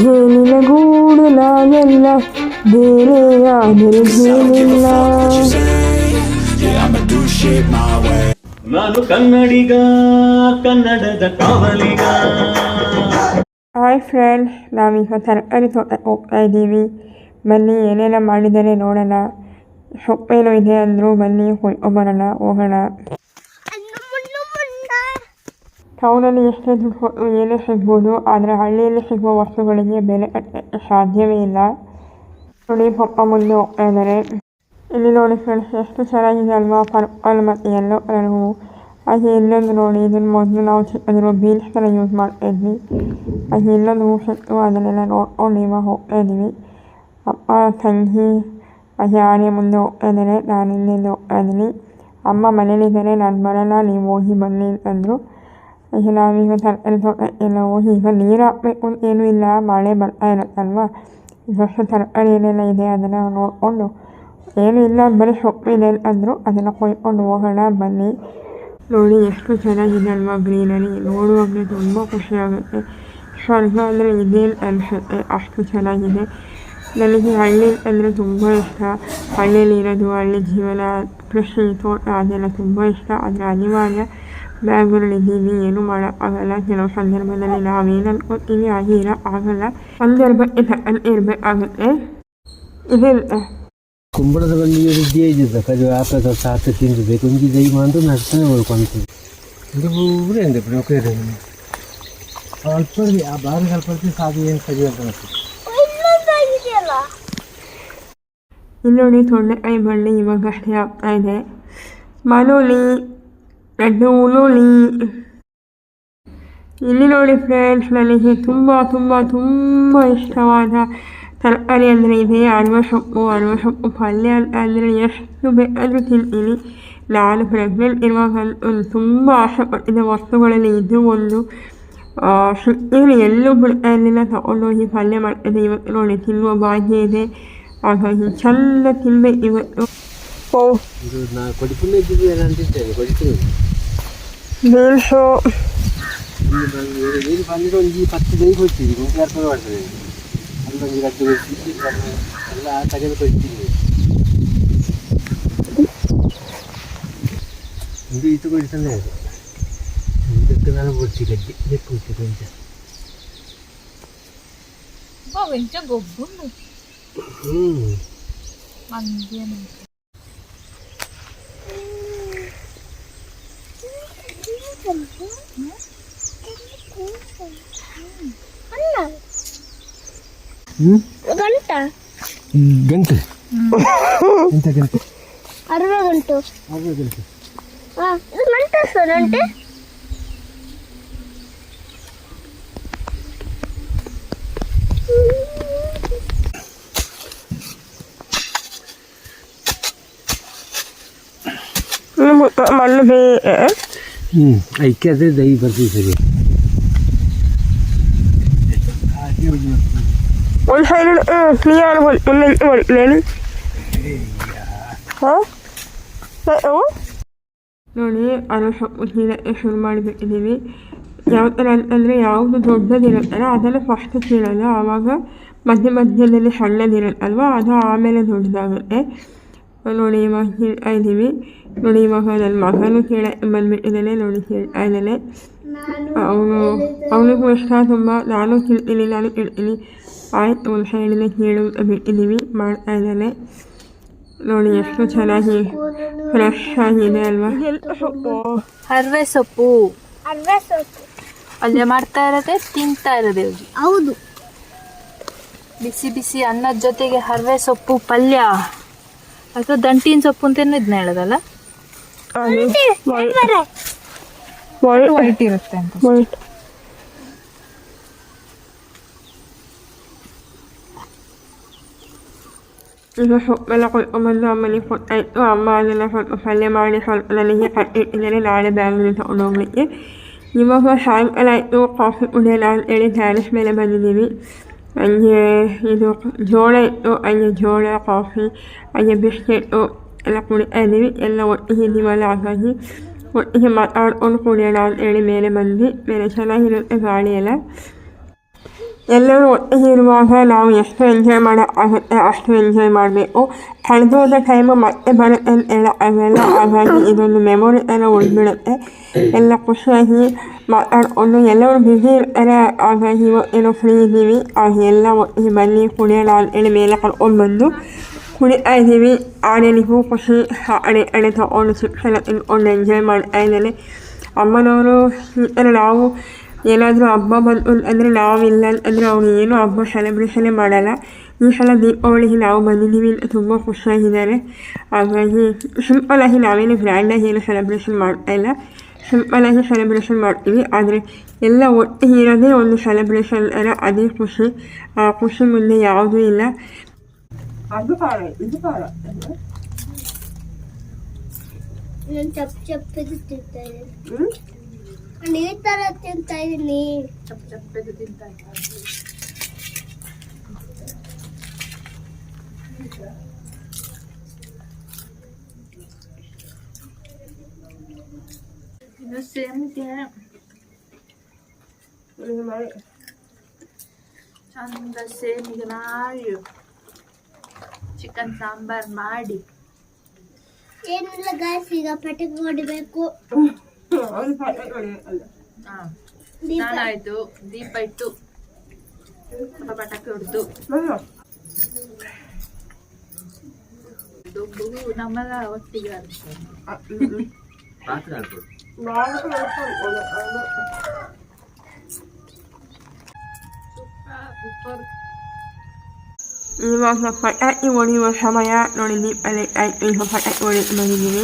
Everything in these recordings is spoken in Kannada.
ಜೇನಿನ ಗೂಡು ನಾವೆಲ್ಲ ಬೇರೆಯಾದರೂ ಜೇನಿಲ್ಲ ನಾನು ಕನ್ನಡಿಗ ಕನ್ನಡದ ಕಾವಲಿಗ. ಹಾಯ್ ಫ್ರೆಂಡ್ ನಾವೀಗ ತರಕಾರಿ ತೋಟಕ್ಕೆ ಹೋಗ್ತಾ ಇದ್ದೀವಿ. ಬನ್ನಿ ಏನೆಲ್ಲ ಮಾಡಿದರೆ ನೋಡೋಣ. ಸೊಪ್ಪೇನೋ ಇದೆ ಅಂದರು ಬನ್ನಿ ಬರೋಣ ಹೋಗೋಣ. ಟೌನಲ್ಲಿ ಎಷ್ಟೇ ದುಡ್ಡು ಏನೇ ಸಿಗ್ಬೋದು, ಆದರೆ ಹಳ್ಳಿಯಲ್ಲಿ ಸಿಗುವ ವಸ್ತುಗಳಿಗೆ ಬೆಲೆ ಕಟ್ಟಕ್ಕೆ ಸಾಧ್ಯವೇ ಇಲ್ಲ. ನೋಡಿ ಪಪ್ಪ ಮುಂದೆ ಹೋಗ್ತಾ ಇದ್ದಾರೆ ಇಲ್ಲಿ ನೋಡಿ ಫ್ರೆಂಡ್ಸ್, ಎಷ್ಟು ಚೆನ್ನಾಗಿದೆ ಅಲ್ವಾ ಪರ್ಪಲ್ ಮತ್ತು ಎಲ್ಲೋ ಕಲರ್ ಹೂವು ಹಾಗೆ ಇನ್ನೊಂದು ನೋಡಿ ಇದನ್ನು ಮೊದಲು ನಾವು ಚಿಕ್ಕದಿರೋ ಬೀನ್ಸ್ ಥರ ಯೂಸ್ ಮಾಡ್ತಾ ಇದ್ವಿ ಹಾಗೆ ಇನ್ನೊಂದು ಹೂ ಸಿಕ್ತು, ಅದನ್ನೆಲ್ಲ ನೋಡ್ಕೊಂಡು ಇವಾಗ ಹೋಗ್ತಾ ಇದ್ದೀವಿ ಅಪ್ಪ, ತಂಗಿ, ಹಾಗೆ ಆನೆ ಮುಂದೆ ಹೋಗ್ತಾ ಇದ್ದಾರೆ ನಾನು ಇಲ್ಲಿಂದ ಹೋಗ್ತಾ ಇದ್ದೀನಿ ಅಮ್ಮ ಮನೇಲಿದ್ದಾರೆ ನಾನು ಬರೋಲ್ಲ ನೀವು ಹೋಗಿ ಬನ್ನಿ ಅಂತಂದರು. ತರಕಾರಿ ತೋಟ ಎಲ್ಲ ಹೋಗಿ ಈಗ ನೀರು ಹಾಕಬೇಕು ಅಂತ ಏನೂ ಇಲ್ಲ ಮಳೆ ಬರ್ತಾ ಇರುತ್ತಲ್ವ ಇದಷ್ಟು ತರಕಾರಿ ಏನೆಲ್ಲ ಇದೆ ಅದನ್ನು ನೋಡಿಕೊಂಡು ಏನೂ ಇಲ್ಲ ಬರೀ ಸೊಪ್ಪಿದೆ ಅಂದರು ಅದನ್ನು ಕೊಯ್ಕೊಂಡು ಹೋಗೋಣ ಬನ್ನಿ ನೋಡಿ ಎಷ್ಟು ಚೆನ್ನಾಗಿದೆ ಅಲ್ವಾ ಗ್ರೀನರಿ ನೋಡುವಾಗಲೇ ತುಂಬ ಖುಷಿಯಾಗುತ್ತೆ ಸ್ವರ್ಗ ಅಂದರೆ ಇದೇನು ಅನಿಸುತ್ತೆ ಅಷ್ಟು ಚೆನ್ನಾಗಿದೆ ನನಗೆ ಹಳ್ಳಿ ಅಂದರೆ ತುಂಬ ಇಷ್ಟ ಹಳ್ಳಿಯಲ್ಲಿ ಇರೋದು ಹಳ್ಳಿ ಜೀವನ ಕೃಷಿ ತೋಟ ಅದೆಲ್ಲ ತುಂಬ ಇಷ್ಟ ಆದರೆ ಅನಿವಾರ್ಯ ಬ್ಯಾಂಗ್ಳೂರಲ್ಲಿದ್ದೀವಿ ಏನು ಮಾಡೋಕ್ಕಾಗಲ್ಲ ಕೆಲವು ಸಂದರ್ಭದಲ್ಲಿ ನಾವೇನು ಅನ್ಕೋತೀವಿ ಹಾಗೆ ಇರೋ ಆಗಲ್ಲ ಸಂದರ್ಭಕ್ಕೆ ತಕ್ಕಂತೆ ಇರಬೇಕಾಗುತ್ತೆ ಇದೆಲ್ಲ ಕುಂಬಳದ ಬಳ್ಳಿಗೆ ರುದ್ದಿ ಇದ್ದಿದ್ದ ಕದು ಆಪದ ಸಾತ ತಿಂದಿದೆ ಹಿಂಗೆ ದೈವ ಅಂತ ನಡ್ತಾನೆ ಉಳ್ಕೊಂತು ಇದು ಪೂರ ಎಂದ ಬ್ರೋಕರ್ ಅಲ್ಪ ಆ ಬಾರಿ ಅಲ್ಪ ಸಾದು ಏನು ಕದಿ ಅಂತ ಇಲ್ಲಿ ನೋಡಿ ತೊಂಡೆಕಾಯಿ ಬಳ್ಳಿ ಇವಾಗ ಅಷ್ಟೇ ಆಗ್ತಾ ಇದೆ. ಮನೋಲಿ ಅದು ಉಲೋಲಿ ಇಲ್ಲಿ ನೋಡಿ ಫ್ರೆಂಡ್ಸ್ ನನಗೆ ತುಂಬ ತುಂಬ ತುಂಬ ಇಷ್ಟವಾದ ತರಕಾರಿ ಅಂದರೆ ಇದೆ. ಅಲ್ವ ಸೊಪ್ಪು ಅಲ್ವ ಸೊಪ್ಪು ಪಲ್ಯ ಅಂದರೆ ಎಷ್ಟು ಬೇಕಾದರೂ ತಿಂತೀನಿ. ನಾನು ಪ್ರೆಗ್ನೆಂಟ್ ಇರುವಾಗ ಒಂದು ತುಂಬ ಆಸೆಪಟ್ಟಿದ್ದ ವಸ್ತುಗಳಲ್ಲಿ ಇದು ಒಂದು ಸಿಕ್ಕಿದ್ರೆ ಎಲ್ಲೂ ಬಿಡ್ತಾ ಇರಲಿಲ್ಲ ತಗೊಂಡೋಗಿ ಪಲ್ಯ ಮಾಡ್ತಿದ್ದೆ. ಇವತ್ತು ನೋಡಿ ತಿನ್ನುವ ಭಾಗ್ಯ ಇದೆ. ಹಾಗಾಗಿ ಚೆಂದ ತಿನ್ಬೇಕು ಇವತ್ತು. ಓ ಇದು ನಾ ಕೊಡಿಪುಲ್ಲ ಇದ್ದಿದ್ದು ಏನು ಅಂತಿದ್ದೇನೆ ಕೊಡಿಪುಲ್ಲ ಬೀನ್ಸು ನೀರು ಬಂದಿದ್ದು ಒಂದು ಪತ್ತು ದೈ ಕೊಡ್ತೀವಿ ನೂರು ರೂಪಾಯಿ ಮಾಡ್ತದೆ ಅಲ್ಲೊಂದು ಗಡ್ಡೆ ಕೊಡ್ತೀವಿ ಎಲ್ಲ ತೆಗೆದು ಕೊಡ್ತೀವಿ ಇದು ಇದು ಕೊಡ್ತಾನೆ ಅದು ಇದಕ್ಕೆ ನಾನು ಕೊಡ್ತಿ ಗಡ್ಡೆ ಇದಕ್ಕೆ ಕೊಡ್ತಿ ಕೊಂಚ ವೆಂಚ ಗೊಬ್ಬು ಹ್ಞೂ ಮಂದಿಯನ್ನು ಗಂಟ ಗಂಟೆ ಎಂತ ಗಂಟೆ ಅರ್ವ ಗಂಟು ಅದು ಗಂಟೆ ಹಾ ಇದು ಮಂಟಸು ಗಂಟೆ ಮಣ್ಣು ಬೇ ಹ್ಞೂ ಐಕೆ ಅದೇ ದೈ ಬರ್ತೀವಿ ಸರಿ ಒಂದು ಸೈಡ್ ಕ್ಲಿಯರ್ ಒಂದೊಂದು ಹೊಡ್ಲೇನು ಹಾಂ ನೋಡಿ ಅದ್ರ ಸೊಪ್ಪು ಚೀಲಕ್ಕೆ ಶುರು ಮಾಡಿಬಿಟ್ಟಿದ್ದೀವಿ ಯಾವ ಥರ ಅಂತಂದರೆ ಯಾವುದು ದೊಡ್ಡದಿರುತ್ತಲ್ಲ ಅದನ್ನು ಫಸ್ಟ್ ಚೀಲಲ್ಲ ಆವಾಗ ಮಧ್ಯ ಮಧ್ಯದಲ್ಲಿ ಸಣ್ಣದಿರುತ್ತಲ್ವ ಅದು ಆಮೇಲೆ ದೊಡ್ಡದಾಗುತ್ತೆ ನೋಡಿ ಇವಾಗ ಕೀಳ್ತಾ ಇದ್ದೀವಿ ನೋಡಿ ಇವಾಗ ನನ್ನ ಮಗನೂ ಕೀಳ ಬಂದ್ಬಿಟ್ಟಿದ್ದಾನೆ ನೋಡಿ ಕೀಳ್ತಾ ಇದ್ದಾನೆ ಅವನು ಅವನಿಗೂ ಇಷ್ಟ ತುಂಬ ನಾನು ಕೀಳ್ತೀನಿ ನಾನು ಕೀಳ್ತೀನಿ ಆಯ್ತು ಒಂದು ಸೈಡಿನ ಕೀಳು ಅಂತ ಬಿಟ್ಟಿದ್ದೀವಿ. ಮಾಡ್ತಾ ಇದ್ದಾನೆ ನೋಡಿ ಎಷ್ಟು ಚೆನ್ನಾಗಿ ಫ್ರೆಶ್ ಆಗಿದೆ ಅಲ್ವಾ? ಹರ್ವೆ ಸೊಪ್ಪು. ಹರ್ವೆ ಸೊಪ್ಪು ಪಲ್ಯ ಮಾಡ್ತಾ ಇರೋದೇ ತಿಂತಾ ಇರೋದೇ ಹೌದು. ಬಿಸಿ ಬಿಸಿ ಅನ್ನದ ಜೊತೆಗೆ ಹರ್ವೆ ಸೊಪ್ಪು ಪಲ್ಯ. ಅಥವಾ ದಂಟಿನ ಸೊಪ್ಪು ಅಂತೇನು ಇದನ್ನ ಹೇಳೋದಲ್ಲ? ವೈಟ್ ಇರುತ್ತೆ ಅಂತ. ವೈಟ್ ಈಗ ಸೊಪ್ಪೆಲ್ಲ ಕೊಯ್ಕೊಂಬಂದು ಅಮ್ಮನಿಗೆ ಕೊಟ್ಟಾಯಿತು ಅಮ್ಮ ಅದನ್ನು ಸ್ವಲ್ಪ ಪಲ್ಯ ಮಾಡಿ ಸ್ವಲ್ಪ ನನಗೆ ಕಟ್ಟಿಟ್ಟಿದ್ದಾರೆ ನಾಳೆ ಬ್ಯಾಂಗ್ಳೂರಿಗೆ ತಗೊಂಡು ಹೋಗ್ಲಿಕ್ಕೆ ಇವಾಗ ಸಾಯಂಕಾಲ ಆಯಿತು ಕಾಫಿ ಕುಡಿಯೋಣ ಅಂತೇಳಿ ಟ್ಯಾರಿಸ್ ಮೇಲೆ ಬಂದಿದ್ದೀವಿ ಹಂಗೆ ಇದು ಜೋಳ ಇತ್ತು ಹಂಗೆ ಜೋಳ ಕಾಫಿ ಹಂಗೆ ಬಿಸ್ಕೆಟು ಎಲ್ಲ ಕುಡಿತಾ ಇದ್ದೀವಿ ಎಲ್ಲ ಒಟ್ಟಿಗೆ ಇದ್ದೀವಲ್ಲ ಹಾಗಾಗಿ ಒಟ್ಟಿಗೆ ಮಾತಾಡ್ಕೊಂಡು ಕುಡಿಯೋಣ ಅಂತೇಳಿ ಮೇಲೆ ಬಂದ್ವಿ ಮೇಲೆ ಚೆನ್ನಾಗಿರುತ್ತೆ ಗಾಳಿ ಎಲ್ಲ ಎಲ್ಲರೂ ಒಟ್ಟಿಗೆ ಇರುವಾಗ ನಾವು ಎಷ್ಟು ಎಂಜಾಯ್ ಮಾಡೋಕ್ಕಾಗುತ್ತೆ ಅಷ್ಟು ಎಂಜಾಯ್ ಮಾಡಬೇಕು. ಕಳೆದೋದ ಟೈಮು ಮತ್ತೆ ಬರುತ್ತೆ ಅಂತ ಹೇಳೋಕ್ಕಾಗಲ್ಲ ಹಾಗಾಗಿ ಇದೊಂದು ಮೆಮೊರಿ ಥರ ಉಳಿದ್ಬಿಡುತ್ತೆ ಎಲ್ಲ ಖುಷಿಯಾಗಿ ಮಾತಾಡಿಕೊಂಡು ಎಲ್ಲರೂ ಬ್ಯುಸಿ ಇರ್ತಾರೆ. ಹಾಗಾಗಿ ಏನೋ ಫ್ರೀ ಇದ್ದೀವಿ. ಹಾಗೆ ಎಲ್ಲ ಒಟ್ಟಿಗೆ ಬನ್ನಿ ಕುಡಿಯೋಣ ಅಂತೇಳಿ ಮೇಲೆ ಕರ್ಕೊಂಡು ಬಂದು ಕುಡಿತಾ ಇದ್ದೀವಿ. ಆನೆನಿಗೂ ಖುಷಿ ಅಡೆ ಅಡೆ ತಗೊಂಡು ಶಿಕ್ಷಣ ತಿನ್ಕೊಂಡು ಎಂಜಾಯ್ ಮಾಡ್ತಾ ಇದ್ದಾನೆ ಅಮ್ಮನವರು ಈ ಥರ ನಾವು ಏನಾದರೂ ಹಬ್ಬ ಬಂದು ಅಂದರೆ ನಾವಿಲ್ಲ ಅಂದರೆ ಅವನು ಏನೂ ಹಬ್ಬ ಸೆಲೆಬ್ರೇಷನೇ ಮಾಡಲ್ಲ. ಈ ಸಲ ದೀಪಾವಳಿಗೆ ನಾವು ಬಂದಿದ್ದೀವಿ ಅಂತ ತುಂಬ ಖುಷಿಯಾಗಿದ್ದಾರೆ. ಹಾಗಾಗಿ ಸಿಂಪಲಾಗಿ ನಾವೇನು ಗ್ರ್ಯಾಂಡಾಗಿ ಏನು ಸೆಲೆಬ್ರೇಷನ್ ಮಾಡ್ತಾ ಇಲ್ಲ. ಸಿಂಪಲಾಗಿ ಸೆಲೆಬ್ರೇಷನ್ ಮಾಡ್ತೀವಿ. ಆದರೆ ಎಲ್ಲ ಒಟ್ಟಿಗೆ ಇರೋದೇ ಒಂದು ಸೆಲೆಬ್ರೇಷನ್ ಥರ ಅದೇ ಖುಷಿ. ಆ ಖುಷಿ ಮುಂದೆ ಯಾವುದೂ ಇಲ್ಲ. ಅದು ಖಾರ ಇದು ಖಾರ ಚಪ್ ಚಪ್ಪದು ತಿಂತಾ ಇದ್ದೀನಿ ನಾನು ಈ ಥರ ತಿಂತಾ ಇದ್ದೀನಿ ಚಪ್ ಚಪ್ಪೆದು ತಿಂತ ಇನ್ನು ಸೇಮ್ಗೆ ಚಂದ ಸೇಮಿಗೆ ಮಾಡಿ ಚಿಕನ್ ಸಾಂಬಾರ್ ಮಾಡಿ ಏನಿಲ್ಲ ಗಾಯ್ಸ್ ಈಗ ಪಟಾಕಿ ಹೊಡಿಬೇಕು ಹಾ ದೀಪ ಸ್ನಾನ ಆಯ್ತು ದೀಪ ಇಟ್ಟು ಸ್ವಲ್ಪ ಪಟಾಕಿ ಹೊಡೆದು ನಮ್ಮೆಲ್ಲ ಒಟ್ಟಿಗೆ ಆಡ್ತಾರೆ. ಪಾತ್ರೆ ಹಾಕ್ಬೋದು ಸೂಪರ್ ಇವಾಗ ಪಟಾಕಿ ಹೊಡೆಯುವ ಸಮಯ ನೋಡಿ ದೀಪಾವಳಿ ಆಯ್ತು ಈಗ ಪಟಾಕಿ ಹೊಡೆದು ಬಂದಿದ್ದೀವಿ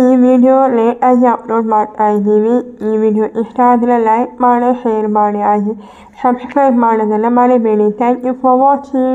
ಈ ವಿಡಿಯೋ ಲೇಟಾಗಿ ಅಪ್ಲೋಡ್ ಮಾಡ್ತಾ ಇದ್ದೀವಿ ಈ ವಿಡಿಯೋ ಇಷ್ಟ ಆದರೆ ಲೈಕ್ ಮಾಡಿ ಶೇರ್ ಮಾಡಿ ಹಾಗೆ ಸಬ್ಸ್ಕ್ರೈಬ್ ಮಾಡೋದನ್ನು ಮರಿಬೇಡಿ ಥ್ಯಾಂಕ್ ಯು ಫಾರ್ ವಾಚಿಂಗ್